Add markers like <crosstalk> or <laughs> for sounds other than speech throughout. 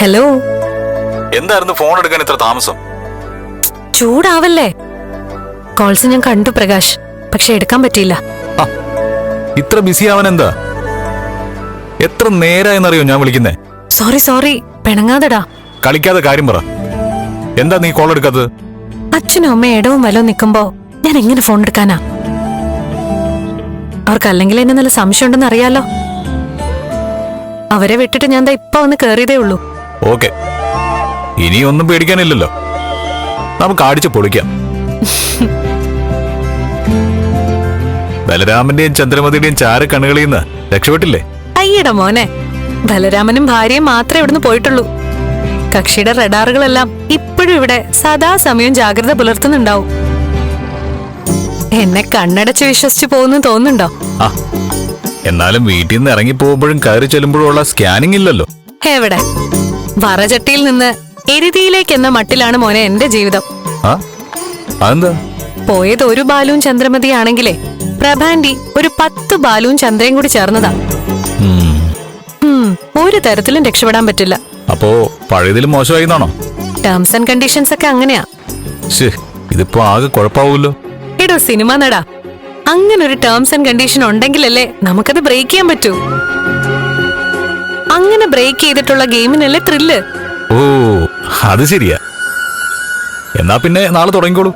Hello എന്തായിരുന്നു phone എടുക്കാൻ ഇത്ര താമസം? ചൂടാവല്ലേ? കോൾസ് ഞാൻ കണ്ടു പ്രകാശ് പക്ഷെ എടുക്കാൻ പറ്റിയില്ല. ഇത്ര ബിസി ആവാൻ എന്താ? എത്ര നേരായെന്നറിയോ ഞാൻ വിളിക്കുന്നേ? സോറി സോറി പിണങ്ങാതെടാ. കളിക്കാതെ കാര്യം പറ. എന്താ നീ കോൾ എടുക്കാത്തത്? അച്ഛനും അമ്മയും ഇടവും വലവും നിൽക്കുമ്പോ ഞാൻ എങ്ങനെ ഫോൺ എടുക്കാനാ? അവർക്ക് അല്ലെങ്കിൽ എന്നെ നല്ല സംശയം ഉണ്ടെന്ന് അറിയാലോ. അവരെ വിട്ടിട്ട് ഞാൻ ദാ ഇപ്പൊ വന്ന് കേറിയതേ ഉള്ളൂ. ഓക്കെ. ഇനി ഒന്നും പേടിക്കാനില്ലല്ലോ. നമുക്ക് അടിച്ച് പൊളിക്കാം. ബലരാമന്റെയും ചന്ദ്രമതിയുടെയും ചാര കണ്ണുകളിൽ നിന്ന് രക്ഷപ്പെട്ടില്ലേ? അയ്യടാ മോനെ. ബലരാമനും ഭാര്യയും മാത്രമേ ഇവിടുന്ന് പോയിട്ടുള്ളൂ. കക്ഷിയുടെ റഡാറുകളെല്ലാം ഇപ്പോഴും ഇവിടെ സദാസമയം ജാഗ്രത പുലർത്തുന്നുണ്ടാവും. എന്നെ കണ്ണടച്ച് വിശ്വസിച്ച് പോകുന്നു തോന്നുന്നുണ്ടോ? എന്നാലും വീട്ടിൽ നിന്ന് ഇറങ്ങി പോകുമ്പോഴും കയറി ചെല്ലുമ്പോഴും ഉള്ള സ്കാനിങ് ഇല്ലല്ലോ. എവിടെ? വറചട്ടിയിൽ നിന്ന് എരുതിയിലേക്ക് എന്ന മട്ടിലാണ് മോനെ എന്റെ ജീവിതം. പോയത് ഒരു ബാലൂൺ ചന്ദ്രമതി ആണെങ്കിലേ പ്രഭാൻഡി ഒരു പത്ത് ബാലൂൺ ചന്ദ്രയും കൂടി ചേർന്നതാ. ഒരു തരത്തിലും രക്ഷപ്പെടാൻ പറ്റില്ല. അപ്പോ പഴയതിലും മോശമായി എന്നാണോ ടേംസ് ആൻഡ് കണ്ടീഷൻസ് ഒക്കെ അങ്ങനെയാ. ഇതിപ്പോ ആകെ കുഴപ്പാവൂല്ലോ എടോ സിനിമ നടാ. അങ്ങനെ ഒരു ടേംസ് ആൻഡ് കണ്ടീഷൻ ഉണ്ടെങ്കിലല്ലേ നമുക്കത് ബ്രേക്ക് ചെയ്യാൻ പറ്റൂ. അങ്ങനെ ബ്രേക്ക് ചെയ്തിട്ടുള്ള ഗെയിമിനല്ലേ ത്രില്ല് ഓ അത് ശരിയാ. എന്നാ പിന്നെ നാളെ തുടങ്ങിക്കോളൂ.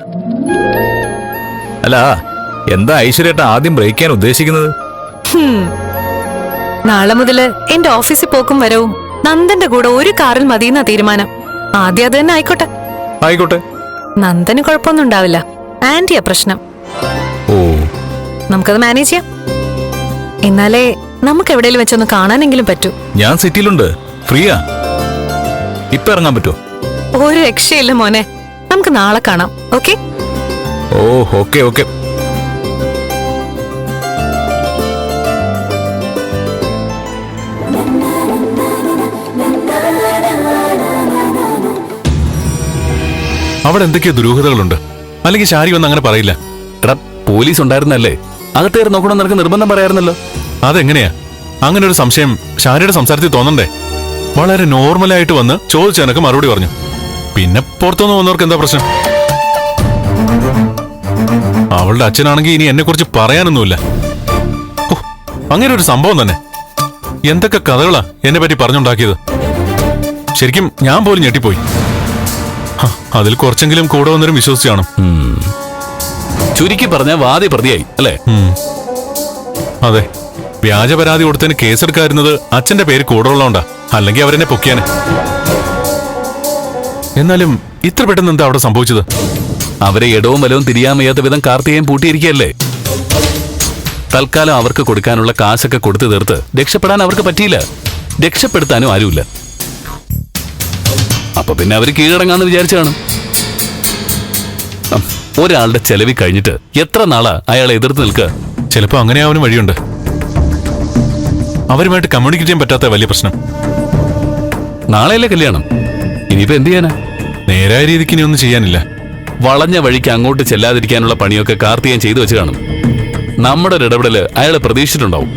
അല്ല എന്താ ഐശ്വര്യേട്ട ആദ്യം ബ്രേക്ക് ചെയ്യാൻ ഉദ്ദേശിക്കുന്നത്? നാളെ മുതൽ എന്റെ ഓഫീസിൽ പോക്കും വരവും. നന്ദന്റെ കൂടെ ഒരു കാറിൽ മതിയെന്ന തീരുമാനം. ആദ്യം അത് തന്നെ ആയിക്കോട്ടെ. ആയിക്കോട്ടെ. നന്ദന് കുഴപ്പമൊന്നും ഉണ്ടാവില്ല. ആന്റിയാ പ്രശ്നം. ഓ. നമുക്കത് മാനേജ് ചെയ്യാം. എന്നാലേ നമുക്ക് എവിടെയെങ്കിലും വെച്ചൊന്ന് കാണാനെങ്കിലും പറ്റൂ. ഞാൻ സിറ്റിയിലുണ്ട്. ഫ്രീയാ. ഇപ്പൊ ഇറങ്ങാൻ പറ്റുമോ ഒരു രക്ഷയില്ല മോനെ. നമുക്ക് നാളെ കാണാം. ഓക്കെ? Oh okay okay. അവിടെ എന്തൊക്കെയോ ദുരൂഹതകളുണ്ട്. അല്ലെങ്കിൽ ശാരി ഒന്നും അങ്ങനെ പറയില്ല. എടാ പോലീസ് ഉണ്ടായിരുന്നല്ലേ? അകത്തേറി നോക്കണം നിനക്ക് നിർബന്ധം പറയായിരുന്നല്ലോ. അതെങ്ങനെയാ? അങ്ങനെ ഒരു സംശയം ഷാരിയുടെ സംസാരത്തിൽ തോന്നണ്ടേ? വളരെ നോർമലായിട്ട് വന്ന് ചോദിച്ചു എനക്ക് മറുപടി പറഞ്ഞു. പിന്നെ പുറത്തുനിന്ന് വന്നവർക്ക് എന്താ പ്രശ്നം? അവളുടെ അച്ഛനാണെങ്കിൽ ഇനി എന്നെ കുറിച്ച് പറയാനൊന്നുമില്ല. ഓ, അങ്ങനെ ഒരു സംഭവം തന്നെ. എന്തൊക്കെ കഥകളാ എന്നെ പറ്റി പറഞ്ഞുണ്ടാക്കിയത്? ശരിക്കും ഞാൻ പോലും ഞെട്ടിപ്പോയി. അതിൽ കുറച്ചെങ്കിലും കൂടെ വന്നവരും വിശ്വസിച്ചാണ് കാണും. ചുരുക്കി പറഞ്ഞ വാദി പ്രതിയായി അല്ലേ? അതെ. വ്യാജ പരാതി കൊടുത്തതിന് കേസെടുക്കാതിരുന്നത് അച്ഛന്റെ പേര് കൂടുതലുള്ളതുകൊണ്ടാ അല്ലെങ്കിൽ അവരെന്നെ പൊക്കിയാനെ. എന്നാലും ഇത്ര പെട്ടെന്ന് എന്താ അവിടെ സംഭവിച്ചത്? അവരെ ഇടവും വലവും തിരിയാൻ വയ്യാത്ത വിധം കാർത്തികയും പൂട്ടിയിരിക്കുകയല്ലേ? തൽക്കാലം അവർക്ക് കൊടുക്കാനുള്ള കാശൊക്കെ കൊടുത്തു തീർത്ത് രക്ഷപ്പെടാൻ അവർക്ക് പറ്റിയില്ല. രക്ഷപ്പെടുത്താനും ആരുമില്ല. അപ്പൊ പിന്നെ അവർ കീഴടങ്ങാന്ന് വിചാരിച്ചു കാണും ഉം, ഒരാളുടെ ചെലവി കഴിഞ്ഞിട്ട് എത്ര നാളാ അയാളെ എതിർത്ത് നിൽക്കുക? ചിലപ്പോ അങ്ങനെ ആവാനും വഴിയുണ്ട്. അവരുമായിട്ട് കമ്മ്യൂണിക്കേറ്റ് ചെയ്യാൻ പറ്റാത്ത വലിയ പ്രശ്നം. നാളെയല്ലേ കല്യാണം? ഇനിയിപ്പോ എന്ത് ചെയ്യാനാ? നേരായ രീതിക്ക് ഇനി ഒന്നും ചെയ്യാനില്ല. വളഞ്ഞ വഴിക്ക് അങ്ങോട്ട് ചെല്ലാതിരിക്കാനുള്ള പണിയൊക്കെ കാർത്തികൻ ചെയ്തു വെച്ച് കാണും. നമ്മുടെ ഒരു ഇടപെടൽ അയാളെ പ്രതീക്ഷിച്ചിട്ടുണ്ടാവും.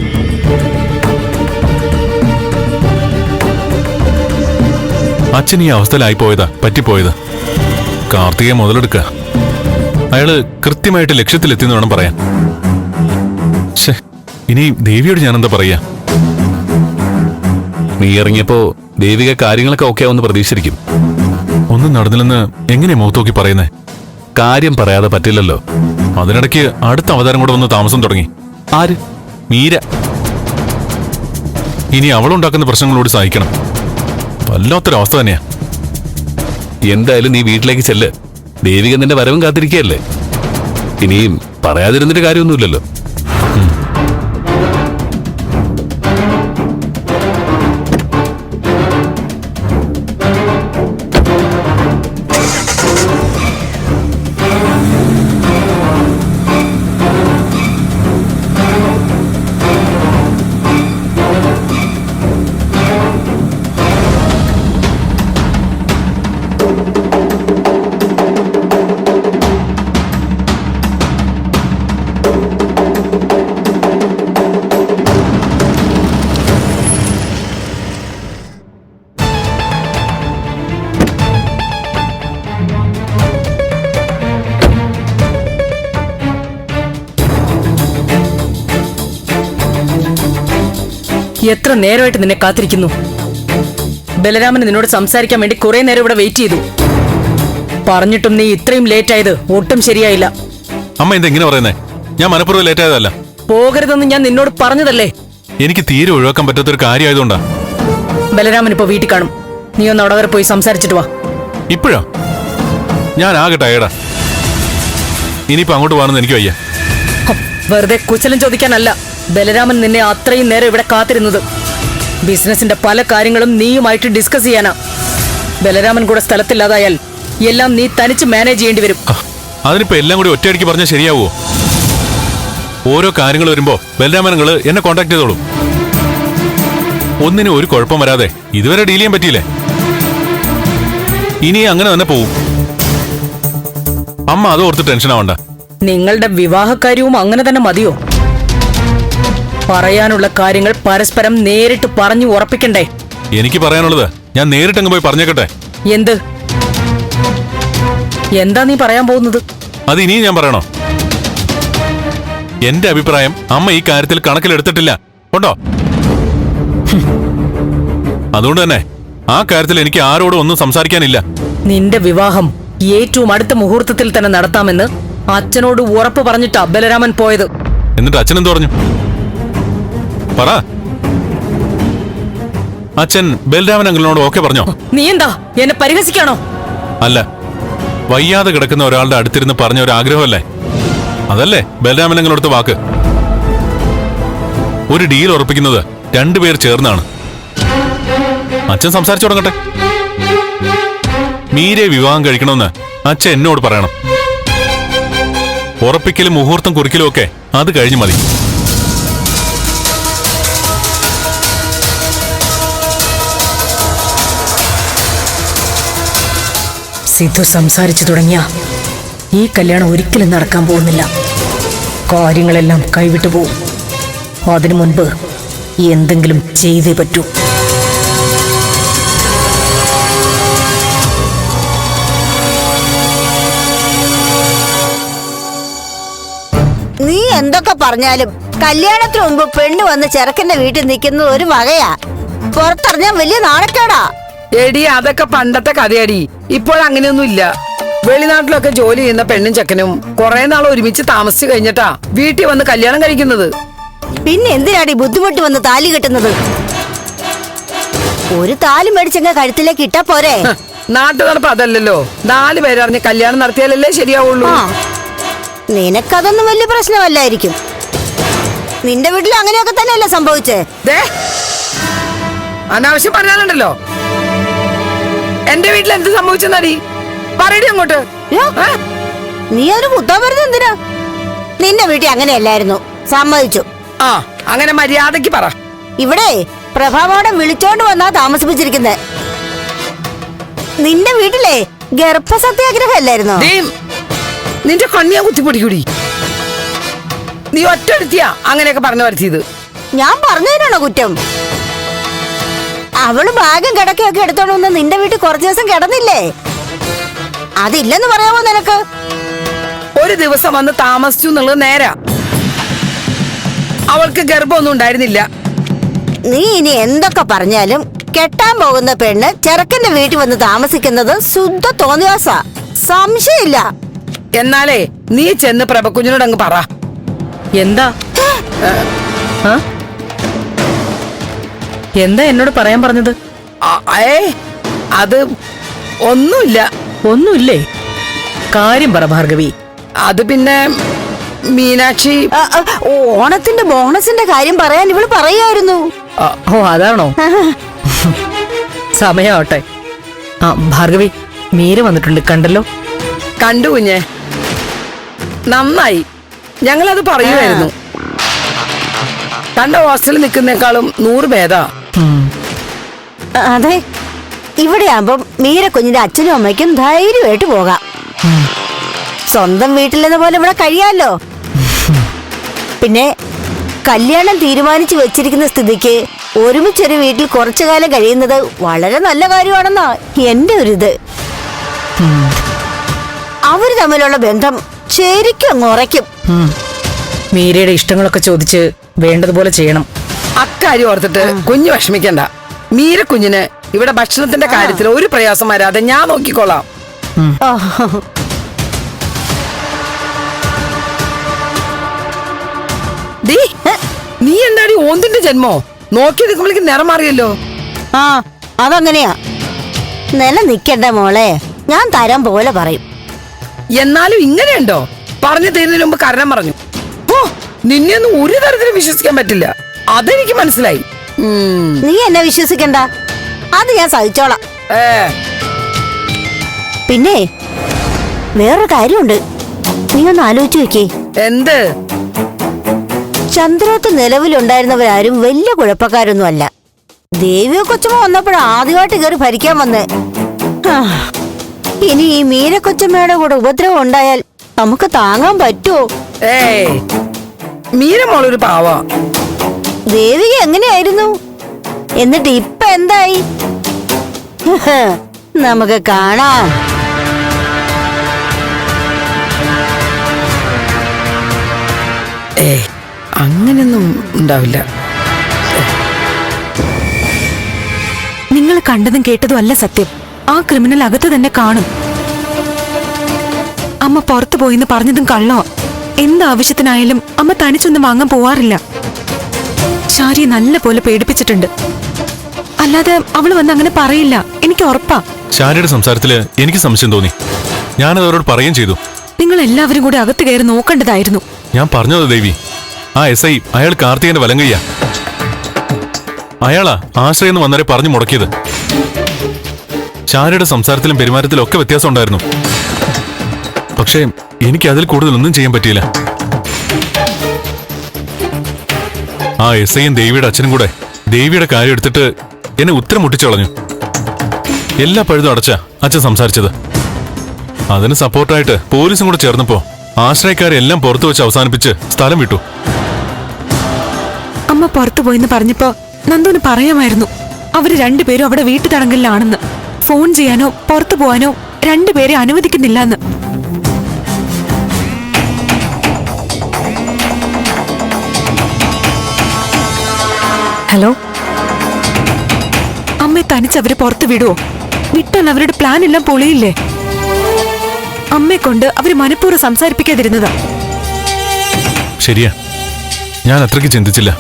അച്ഛൻ ഈ അവസ്ഥയിലായി പോയതാ പറ്റിപ്പോയതാ. കാർത്തികയെ മുതലെടുക്കുക അയാൾ കൃത്യമായിട്ട് ലക്ഷ്യത്തിലെത്തിയെന്ന് വേണം പറയാൻ. ഇനി ദേവിയോട് ഞാൻ എന്താ പറയാ? നീ ഇറങ്ങിയപ്പോ ദേവിക കാര്യങ്ങളൊക്കെ ഓക്കെ ആവുമെന്ന് പ്രതീക്ഷിച്ചിരിക്കും. ഒന്നും നടന്നില്ലെന്ന് എങ്ങനെയാ മുഖത്തോക്കി പറയുന്നേ? കാര്യം പറയാതെ പറ്റില്ലല്ലോ. അതിനിടയ്ക്ക് അടുത്ത അവതാരം കൂടെ വന്ന് താമസം തുടങ്ങി. ആര്? മീര. ഇനി അവളുണ്ടാക്കുന്ന പ്രശ്നങ്ങളോട് സഹിക്കണം. വല്ലാത്തൊരവസ്ഥ തന്നെയാ. എന്തായാലും നീ വീട്ടിലേക്ക് ചെല്ല്. ദേവിക നിന്റെ വരവും കാത്തിരിക്കുകയല്ലേ? ഇനിയും പറയാതിരുന്നിട്ട് കാര്യമൊന്നുമില്ലല്ലോ. എത്ര നേരമായിട്ട് നിന്നെ കാത്തിരിക്കുന്നു. ബലരാമൻ നിന്നോട് സംസാരിക്കാൻ വേണ്ടി കുറെ നേരം ഇവിടെ വെയിറ്റ് ചെയ്തു. പറഞ്ഞിട്ടും നീ ഇത്രയും ലേറ്റ് ആയത് ഒട്ടും ശരിയായില്ല. അമ്മ എന്താ ഇങ്ങനെ പറയുന്നേ? ഞാൻ മനഃപൂർവം ലേറ്റ് ആയതല്ല. പോകരുതെന്ന് ഞാൻ നിന്നോട് പറഞ്ഞതല്ലേ? എനിക്ക് തീരെ ഒഴിവാക്കാൻ പറ്റാത്ത ഒരു കാര്യമായതുകൊണ്ടാ ബലരാമൻ ഇപ്പൊ വീട്ടിൽ കാണും. നീ ഒന്ന് അവിടെ വരെ പോയി സംസാരിച്ചിട്ട് വാ. ഇപ്പോഴോ? ഞാൻ ആകട്ടെ ഏടാ ഇനിയിപ്പോ അങ്ങോട്ട് വാണെന്ന് എനിക്ക് വയ്യ. ഹം, വെറുതെ കുശലം ചോദിക്കാനല്ല. ബലരാമൻ നിന്നെ അത്രയും നേരം ഇവിടെ കാത്തിരുന്നത്. ബിസിനസിന്റെ പല കാര്യങ്ങളും നീയുമായിട്ട് ഡിസ്കസ് ചെയ്യാനാ ബലരാമൻ കൂടെ സ്ഥലത്തില്ലാതായാൽ എല്ലാം നീ തനിച്ച് മാനേജ് ചെയ്യേണ്ടി വരും. അതിനിപ്പോ എല്ലാം കൂടി ഒറ്റയടിക്ക് പറഞ്ഞാൽ ശരിയാവോ? ഓരോ കാര്യങ്ങൾ വരുമ്പോ ബലരാമനങ്ങൾ എന്നെ കോണ്ടാക്ട് ചെയ്തോളൂ. ഒന്നിനും ഒരു കുഴപ്പം വരാതെ ഇതുവരെ ഡീൽ ചെയ്യാൻ പറ്റിയില്ലേ? ഇനി അങ്ങനെ തന്നെ പോവും. അമ്മ അത് ഓർത്ത് ടെൻഷൻ ആവണ്ട. നിങ്ങളുടെ വിവാഹകാര്യവും അങ്ങനെ തന്നെ മതിയോ? പറയാനുള്ള കാര്യങ്ങൾ പരസ്പരം നേരിട്ട് പറഞ്ഞു ഉറപ്പിക്കണ്ടേ? എനിക്ക് പറയാനുള്ളത്. ഞാൻ നേരിട്ട് നേരിട്ടങ്ങ് പോയി പറഞ്ഞേക്കട്ടെ. എന്ത്? എന്താ നീ പറയാൻ പോകുന്നത്? അത് ഇനിയും ഞാൻ പറയണോ? എന്റെ അഭിപ്രായം അമ്മ ഈ കാര്യത്തിൽ കണക്കിലെടുത്തിട്ടില്ല. ഉണ്ടോ? അതുകൊണ്ട് തന്നെ ആ കാര്യത്തിൽ എനിക്ക് ആരോടും ഒന്നും സംസാരിക്കാനില്ല. നിന്റെ വിവാഹം ഏറ്റവും അടുത്ത മുഹൂർത്തത്തിൽ തന്നെ നടത്താമെന്ന് അച്ഛനോട് ഉറപ്പ് പറഞ്ഞിട്ടാ ബലരാമൻ പോയത്. എന്നിട്ട് അച്ഛൻ എന്ത് പറഞ്ഞു? പറ. അച്ഛൻ ബൽരാമൻ അങ്കിളിനോട് ഓക്കെ പറഞ്ഞോ? നീ എന്താ എന്നെ പരിഹസിക്കാണോ? അല്ല. വയ്യാതെ കിടക്കുന്ന ഒരാളുടെ അടുത്തിരുന്ന് പറഞ്ഞ ഒരു ആഗ്രഹമല്ലേ? അതല്ലേ ബലരാമൻ അങ്കിളടുത്ത വാക്ക്? ഒരു ഡീൽ ഉറപ്പിക്കുന്നത് രണ്ടുപേർ ചേർന്നാണ്. അച്ഛൻ സംസാരിച്ചു തുടങ്ങട്ടെ. മീരെ വിവാഹം കഴിക്കണമെന്ന് അച്ഛൻ എന്നോട് പറയണം. ഉറപ്പിക്കലും മുഹൂർത്തം കുറിക്കലും ഒക്കെ അത് കഴിഞ്ഞു മതി. സിദ്ധു സംസാരിച്ചു തുടങ്ങിയ. ഈ കല്യാണം ഒരിക്കലും നടക്കാൻ പോകുന്നില്ല. കാര്യങ്ങളെല്ലാം കൈവിട്ടു പോവും. അതിനു മുൻപ് എന്തെങ്കിലും ചെയ്തേ പറ്റൂ. നീ എന്തൊക്കെ പറഞ്ഞാലും കല്യാണത്തിന് മുമ്പ് പെണ്ണ് വന്ന് ചെറുക്കന്റെ വീട്ടിൽ നിൽക്കുന്നത് ഒരു വകയാ. പുറത്തറിഞ്ഞാൽ വലിയ നാണക്കേടാ. എടി അതൊക്കെ പണ്ടത്തെ കഥയടി. ഇപ്പോഴങ്ങനെയൊന്നും ഇല്ല വെളിനാട്ടിലൊക്കെ ജോലി ചെയ്യുന്ന പെണ്ണും ചെക്കനും കുറെ നാൾ ഒരുമിച്ച് താമസിച്ചു കഴിഞ്ഞിട്ടാ വീട്ടിൽ വന്ന് കല്യാണം കഴിക്കുന്നത്. പിന്നെ എന്തിനാടി ബുദ്ധിമുട്ട് വന്ന് താലി കെട്ടുന്നത്? ഒരു താലി മേടിച്ചങ്ങ കഴുത്തിലേക്ക് ഇട്ടാ പോരെ? നാട്ടു നടപ്പ് അതല്ലല്ലോ. നാല് പേരറിഞ്ഞ് കല്യാണം നടത്തിയാലല്ലേ ശരിയാവുള്ളൂ. നിനക്കതൊന്നും വലിയ പ്രശ്നമല്ലായിരിക്കും. നിന്റെ വീട്ടിൽ അങ്ങനെയൊക്കെ തന്നെയല്ലേ സംഭവിച്ചേ? അനാവശ്യം പറഞ്ഞാലുണ്ടല്ലോ എന്റെ വീട്ടിൽ എന്ത് സംഭവിച്ചെന്നടി? പറയടി അങ്ങോട്ട്? നീ ഒരു കുത്താൻ പറഞ്ഞു എന്തിനാ? നിന്റെ വീട്ടിൽ അങ്ങനെയല്ലായിരുന്നു. സമ്മതിച്ചു. ആ അങ്ങനെ മര്യാദയ്ക്ക് പറ. ഇവിടെ പ്രഭാവോടെ വിളിച്ചോണ്ട് വന്നാ താമസിപ്പിച്ചിരിക്കുന്നത് നിന്റെ വീട്ടിലെ ഗർഭസത്യാഗ്രഹമല്ലായിരുന്നു? നിന്റെ കണ്ണിയാ കുത്തിപ്പൊടിക്കൂടി നീ ഒറ്റ അങ്ങനെയൊക്കെ പറഞ്ഞു വരുത്തിയത്. ഞാൻ പറഞ്ഞതിനാണോ കുറ്റം? അവൾ ഭാഗം കിടക്കയൊക്കെ എടുത്തോണ്ട് നിന്റെ വീട്ടിൽ കുറച്ചു ദിവസം കിടന്നില്ലേ? അതില്ലെന്ന് പറയാമോ നിനക്ക്? ഒരു ദിവസം വന്ന് താമസിച്ചു എന്നുള്ളത് നേരാ. അവൾക്ക് ഗർഭമൊന്നും ഉണ്ടായിരുന്നില്ല. നീ ഇനി എന്തൊക്കെ പറഞ്ഞാലും കെട്ടാൻ പോകുന്ന പെണ്ണ് ചെറുക്കന്റെ വീട്ടിൽ വന്ന് താമസിക്കുന്നത് ശുദ്ധ തോന്നിയാസാ സംശയമില്ല. എന്നാലേ നീ ചെന്ന് പ്രഭക്കുഞ്ഞിനോട് അങ്ങ് പറ. എന്താ? എന്താ എന്നോട് പറയാൻ പറഞ്ഞത്? അത് ഒന്നുമില്ല. ഒന്നുമില്ലേ? കാര്യം പറ ഭാർഗവി. അത് പിന്നെ മീനാക്ഷി ഓണത്തിന്റെ ബോണസിന്റെ കാര്യം പറയാൻ ഇവൾ പറയായിരുന്നു. ഓ അതാണോ? സമയാവട്ടെ. ആ ഭാർഗവി മീര വന്നിട്ടുണ്ട് കണ്ടല്ലോ? കണ്ടു കുഞ്ഞെ. നന്നായി. ഞങ്ങളത് പറയുമായിരുന്നു തന്റെ ഹോസ്റ്റലിൽ നിൽക്കുന്നേക്കാളും നൂറ് ഭേദാ. അതെ. ഇവിടെ മീര കുഞ്ഞിന്റെ അച്ഛനും അമ്മയ്ക്കും ധൈര്യമായിട്ട് പോകാം. സ്വന്തം വീട്ടിലെന്ന പോലെ ഇവിടെ കഴിയാലോ? പിന്നെ കല്യാണം തീരുമാനിച്ചു വെച്ചിരിക്കുന്ന സ്ഥിതിക്ക് ഒരുമിച്ചൊരു വീട്ടിൽ കുറച്ചു കാലം കഴിയുന്നത് വളരെ നല്ല കാര്യമാണെന്നാ എന്റെ ഒരു ഇത്. അവർ തമ്മിലുള്ള ബന്ധം ശരിക്കും അങ്ങ് ഉറയ്ക്കും. മീരയുടെ ഇഷ്ടങ്ങളൊക്കെ ചോദിച്ച് വേണ്ടതുപോലെ ചെയ്യണം. അക്കാര്യം ഓർത്തിട്ട് കുഞ്ഞ് വിഷമിക്കണ്ട. മീര കുഞ്ഞിന് ഇവിടെ ഭക്ഷണത്തിന്റെ കാര്യത്തിൽ ഒരു പ്രയാസം വരാതെ ഞാൻ നോക്കിക്കോളാം. നീ എന്താടി ഓന്തിന്റെ ജന്മോ? നോക്കി നിൽക്കുമ്പോഴേക്ക് നിറം മാറിയല്ലോ. ആ അതങ്ങനെയാ. നില നിക്കണ്ട മോളെ ഞാൻ തരാൻ പോലെ പറയും. എന്നാലും ഇങ്ങനെയുണ്ടോ? പറഞ്ഞു തീരുന്നതിന് മുമ്പ് കരണം പറഞ്ഞു. ഓ നിന്നെയൊന്നും ഒരു തരത്തിലും വിശ്വസിക്കാൻ പറ്റില്ല. അതെനിക്ക് മനസ്സിലായി. നീ എന്നെ വിശ്വസിക്കണ്ട. അത് ഞാൻ സഹിച്ചോളാം. പിന്നെ വേറൊരു കാര്യമുണ്ട്. നീ ഒന്ന് ആലോചിച്ചു വെക്കേ എന്ത്? ചന്ദ്രത്ത് നിലവിലുണ്ടായിരുന്നവരാരും വലിയ കുഴപ്പക്കാരൊന്നും അല്ല ദേവിയോ കൊച്ചമ്മ വന്നപ്പോഴാ ആദ്യമായിട്ട് കയറി ഭരിക്കാൻ വന്നേ. ഇനി ഈ മീര കൊച്ചമ്മയുടെ കൂടെ ഉപദ്രവം ഉണ്ടായാൽ നമുക്ക് താങ്ങാൻ പറ്റുമോ? ഏയ്. മീര പാവാ പാവ. ദേവിക എങ്ങനെയായിരുന്നു? എന്നിട്ട് ഇപ്പൊ എന്തായി? <laughs> നമുക്ക് കാണാം. ഏ അങ്ങനെയൊന്നും ഉണ്ടാവില്ല. നിങ്ങൾ കണ്ടതും കേട്ടതും അല്ല സത്യം. ആ ക്രിമിനൽ അകത്ത് തന്നെ കാണും. അമ്മ പുറത്തു പോയിന്ന് പറഞ്ഞതും കള്ളോ എന്താവശ്യത്തിനായാലും അമ്മ തനിച്ചൊന്നും വാങ്ങാൻ പോവാറില്ല. ശാരിയെ നല്ല പോലെ പേടിപ്പിച്ചിട്ടുണ്ട്. അല്ലാതെ അവൾ വന്ന് അങ്ങനെ പറയില്ല. എനിക്ക് ഉറപ്പാ. ശാരിയുടെ സംസാരത്തിൽ എനിക്ക് സംശയം തോന്നി. ഞാനത് അവരോട് പറയുകയും ചെയ്തു. നിങ്ങൾ എല്ലാവരും കൂടി അകത്ത് കയറി നോക്കേണ്ടതായിരുന്നു. ഞാൻ പറഞ്ഞത് ദേവി ആ എസ് ഐ അയാൾ കാർത്തികന്റെ വലങ്കയ്യ അയാളാ ആശ്രയെന്ന് വന്നവരെ പറഞ്ഞു മുടക്കിയത്. ചാരിയുടെ സംസാരത്തിലും പെരുമാറ്റത്തിലും ഒക്കെ വ്യത്യാസം ഉണ്ടായിരുന്നു. പക്ഷേ എനിക്ക് അതിൽ കൂടുതലൊന്നും ചെയ്യാൻ പറ്റിയില്ല. ആ എസ് ഐയും ദേവിയുടെ അച്ഛനും കൂടെ. ദേവിയുടെ കാര്യം എടുത്തിട്ട് എന്നെ ഉത്തരം മുട്ടിച്ചു കളഞ്ഞു എല്ലാ പഴുതും അടച്ച അച്ഛൻ സംസാരിച്ചത്. അതിന് സപ്പോർട്ടായിട്ട് പോലീസും കൂടെ ചേർന്നപ്പോ ആശ്രയക്കാരെ എല്ലാം പുറത്തു വെച്ച് അവസാനിപ്പിച്ച് സ്ഥലം വിട്ടു. അമ്മ പുറത്തു പോയിന്ന് പറഞ്ഞപ്പോ നന്ദുവിന് പറയാമായിരുന്നു. അവർ രണ്ടുപേരും അവിടെ വീട്ടു തടങ്കലിലാണെന്ന് ഫോൺ ചെയ്യാനോ പുറത്തു പോവാനോ രണ്ടുപേരെ അനുവദിക്കുന്നില്ല എന്ന് ഹലോ? അമ്മയെ തനിച്ച് അവരെ പുറത്ത് വിടുവോ? വിട്ടാൽ അവരുടെ പ്ലാൻ എല്ലാം പൊളിയില്ലേ? അമ്മയെ കൊണ്ട് അവർ മനഃപൂർവം സംസാരിപ്പിക്കാതിരുന്നതാ. ശരിയാ. ഞാൻ അത്രയ്ക്ക് ചിന്തിച്ചില്ല.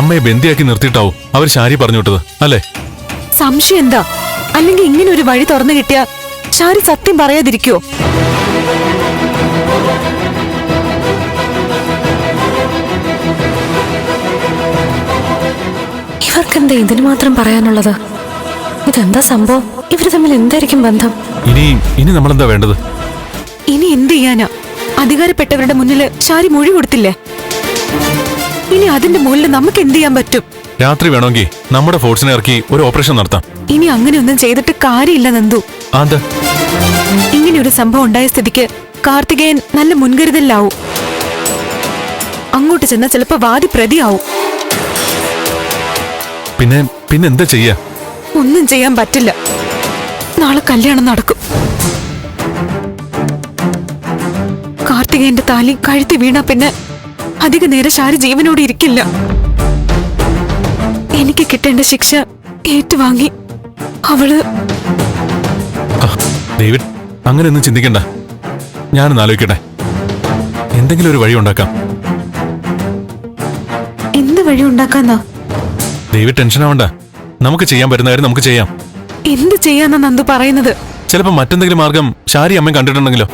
അമ്മയെ ബന്ദിയാക്കി നിർത്തിയിട്ടാവും അവർ ശാരി പറഞ്ഞു വിട്ടത് അല്ലേ? സംശയം എന്താ? അല്ലെങ്കിൽ ഇങ്ങനെ ഒരു വഴി തുറന്നു കിട്ടിയ ഷാരി സത്യം പറയാതിരിക്കോ ഇവർക്കെന്താ ഇതിന് മാത്രം പറയാനുള്ളത്? ഇതെന്താ സംഭവം? ഇവർ തമ്മിൽ എന്തായിരിക്കും ബന്ധം? ഇനി ഇനി നമ്മൾ എന്താ വേണ്ടത്? ഇനി എന്ത് ചെയ്യാനാ? അധികാരപ്പെട്ടവരുടെ മുന്നിൽ ഷാരി മൊഴി കൊടുത്തില്ലേ? ഇനി അതിന്റെ മുകളിൽ നമുക്ക് എന്ത് ചെയ്യാൻ പറ്റും? രാത്രി വേണമെങ്കിൽ നമ്മുടെ ഫോഴ്സിനെ ഇറക്കി ഒരു ഓപ്പറേഷൻ നടത്താം. ഇനി അങ്ങനെയൊന്നും ചെയ്തിട്ട് കാര്യമില്ല നന്ദു. ആന്താ ഇങ്ങനെ ഒരു സംഭവം ഉണ്ടായ സ്ഥിതിക്ക് കാർത്തികേയൻ നല്ല മുൻകരുതലിലാവും. അങ്ങോട്ട് ചെന്നാൽ ചിലപ്പോ വാദി പ്രതിയാവും. പിന്നെ പിന്നെ എന്താ ചെയ്യാ? ഒന്നും ചെയ്യാൻ പറ്റില്ല. നാളെ കല്യാണം നടക്കും. കാർത്തികേന്റെ താലി കഴുത്തി വീണ പിന്നെ അധിക നേരം ശാരി ജീവനോടെ ഇരിക്കില്ല. എനിക്ക് കിട്ടേണ്ട ശിക്ഷ ഏറ്റുവാങ്ങി അവൾ ഡേവിഡ് അങ്ങനെ ഒന്നും ചിന്തിക്കണ്ട. ഞാനൊന്ന് ആലോചിക്കട്ടെ. എന്തെങ്കിലും ഒരു വഴി ഉണ്ടാക്കാം. എന്ത് വഴി ഉണ്ടാക്കാന്നാ ഡേവിഡ് ടെൻഷൻ ആവണ്ട. നമുക്ക് ചെയ്യാൻ പറ്റുന്ന കാര്യം നമുക്ക് ചെയ്യാം. എന്ത് ചെയ്യാന്നാ നന്ദു പറയുന്നത്? ചിലപ്പോ മറ്റെന്തെങ്കിലും മാർഗം ഷാരി അമ്മ കണ്ടിട്ടുണ്ടെങ്കിലോ?